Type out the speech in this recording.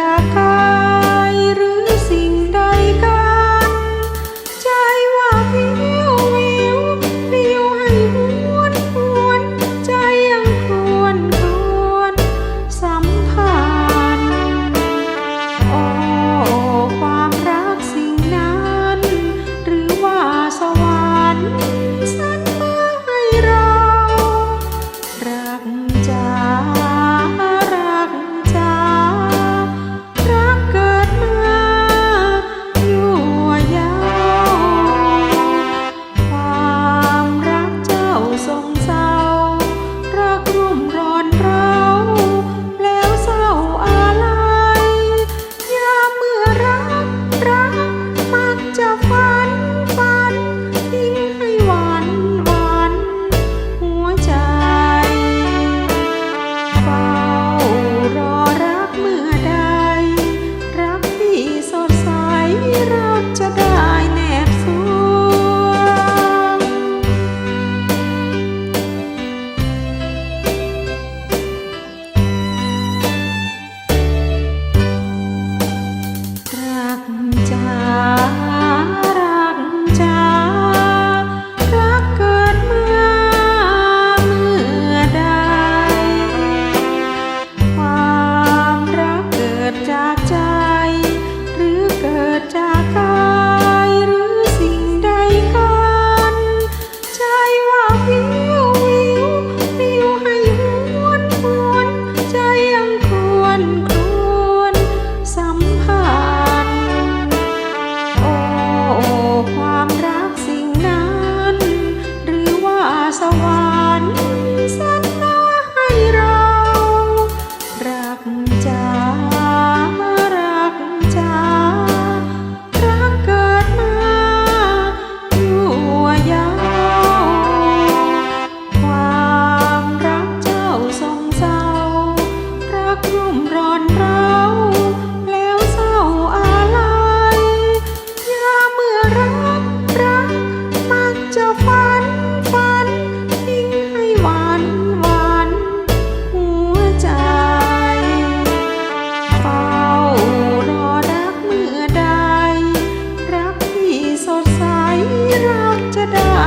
deixar ฝันฝันทิ้งให้วานวานหัวใจ เฝ้ารอรักเมื่อใด รักที่สดใสรักจะได้